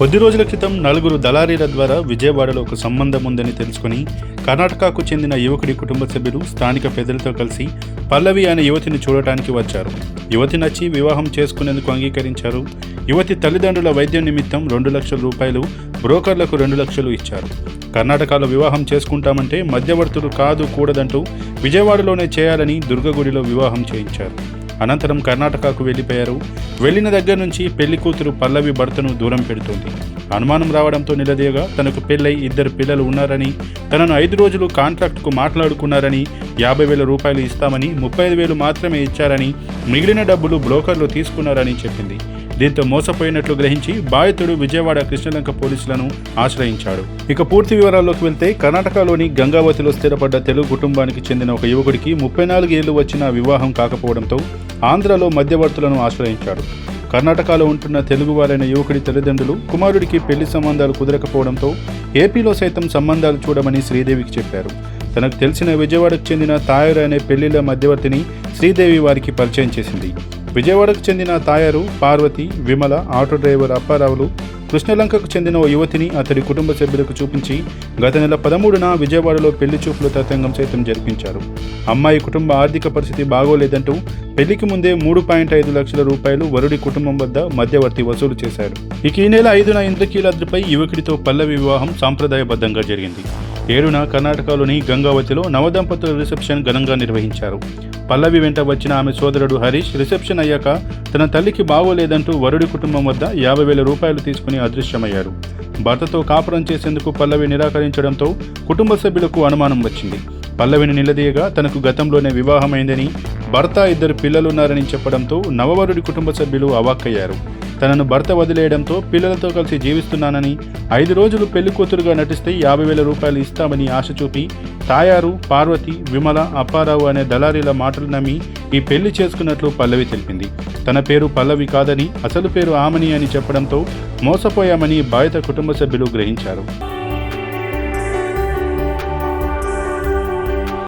కొద్ది రోజుల క్రితం నలుగురు దళారీల ద్వారా విజయవాడలో ఒక సంబంధం ఉందని తెలుసుకుని కర్ణాటకకు చెందిన యువకుడి కుటుంబ సభ్యులు స్థానిక పెద్దలతో కలిసి పల్లవి అనే యువతిని చూడటానికి వచ్చారు. యువతి నచ్చి వివాహం చేసుకునేందుకు అంగీకరించారు. యువతి తల్లిదండ్రుల వైద్యం నిమిత్తం రెండు లక్షల రూపాయలు బ్రోకర్లకు రెండు లక్షలు ఇచ్చారు. కర్ణాటకలో వివాహం చేసుకుంటామంటే మధ్యవర్తులు కాదు కూడదంటూ విజయవాడలోనే చేయాలని దుర్గగుడిలో వివాహం చేయించారు. అనంతరం కర్ణాటకకు వెళ్ళిపోయారు. వెళ్ళిన దగ్గర నుంచి పెళ్ళి కూతురు పల్లవి భర్తను దూరం పెడుతోంది. అనుమానం రావడంతో నిలదీయగా తనకు పెళ్ళై ఇద్దరు పిల్లలు ఉన్నారని తనను ఐదు రోజులు కాంట్రాక్ట్కు మాట్లాడుకున్నారని యాభై వేల రూపాయలు ఇస్తామని ముప్పై ఐదు వేలు మాత్రమే ఇచ్చారని మిగిలిన డబ్బులు బ్రోకర్లు తీసుకున్నారని చెప్పింది. దీంతో మోసపోయినట్లు గ్రహించి బాధితుడు విజయవాడ కృష్ణలంక పోలీసులను ఆశ్రయించాడు. ఇక పూర్తి వివరాల్లోకి వెళ్తే కర్ణాటకలోని గంగావతిలో స్థిరపడ్డ తెలుగు కుటుంబానికి చెందిన ఒక యువకుడికి ముప్పై నాలుగు ఏళ్ళు వచ్చిన వివాహం కాకపోవడంతో ఆంధ్రలో మధ్యవర్తులను ఆశ్రయించాడు. కర్ణాటకలో ఉంటున్న తెలుగువారైన యువకుడి తల్లిదండ్రులు కుమారుడికి పెళ్ళి సంబంధాలు కుదరకపోవడంతో ఏపీలో సైతం సంబంధాలు చూడమని శ్రీదేవికి చెప్పారు. తనకు తెలిసిన విజయవాడకు చెందిన తాయారు అనే పెళ్ళిళ్ళ మధ్యవర్తిని శ్రీదేవి వారికి పరిచయం చేసింది. విజయవాడకు చెందిన తాయారు పార్వతి విమల ఆటో డ్రైవర్ అప్పారావులు కృష్ణలంకకు చెందిన ఓ యువతిని అతడి కుటుంబ సభ్యులకు చూపించి గత నెల పదమూడున విజయవాడలో పెళ్ళి చూపుల తతంగం సైతం జరిపించారు. అమ్మాయి కుటుంబ ఆర్థిక పరిస్థితి బాగోలేదంటూ పెళ్ళికి ముందే మూడు పాయింట్ ఐదు లక్షల రూపాయలు వరుడి కుటుంబం వద్ద మధ్యవర్తి వసూలు చేశారు. ఇక ఈ నెల ఐదున ఇంద్రకీలాద్రిపై యువకుడితో పల్లవి వివాహం సాంప్రదాయబద్ధంగా జరిగింది. ఏడున కర్ణాటకలోని గంగావతిలో నవదంపతుల రిసెప్షన్ ఘనంగా నిర్వహించారు. పల్లవి వెంట వచ్చిన ఆమె సోదరుడు హరీష్ రిసెప్షన్ అయ్యాక తన తల్లికి బాగోలేదంటూ వరుడి కుటుంబం వద్ద యాభై వేల రూపాయలు తీసుకుని అదృశ్యమయ్యారు. భర్తతో కాపురం చేసేందుకు పల్లవి నిరాకరించడంతో కుటుంబ సభ్యులకు అనుమానం వచ్చింది. పల్లవిని నిలదీయగా తనకు గతంలోనే వివాహమైందని భర్త ఇద్దరు పిల్లలున్నారని చెప్పడంతో నవవరుడి కుటుంబ సభ్యులు అవాక్కయ్యారు. తనను భర్త వదిలేయడంతో పిల్లలతో కలిసి జీవిస్తున్నానని ఐదు రోజులు పెళ్ళి కూతురుగా నటిస్తే యాభై వేల రూపాయలు ఇస్తామని ఆశ చూపి తాయారు పార్వతి విమల అప్పారావు అనే దళారీల మాటలు నమ్మి ఈ పెళ్ళి చేసుకున్నట్లు పల్లవి తెలిపింది. తన పేరు పల్లవి కాదని అసలు పేరు ఆమని అని చెప్పడంతో మోసపోయామని బాధిత కుటుంబ సభ్యులు గ్రహించారు.